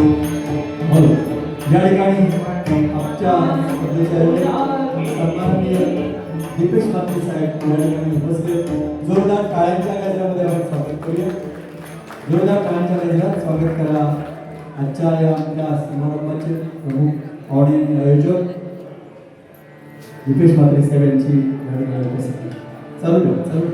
म्हणून या ठिकाणी आमच्या सन्माननीय दीपेश मात्रे साहेब या ठिकाणी उपस्थित जोरदार काळ्यांच्या गजरामध्ये आपण स्वागत करूया. जोरदार काळ्यांच्या गजरात स्वागत करा आजच्या या आमच्या समारंभाचे प्रमुख ऑडियन आयोजक दीपेश मात्रे साहेब यांची या ठिकाणी उपस्थिती. चालू ठेवा चालू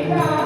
Amen.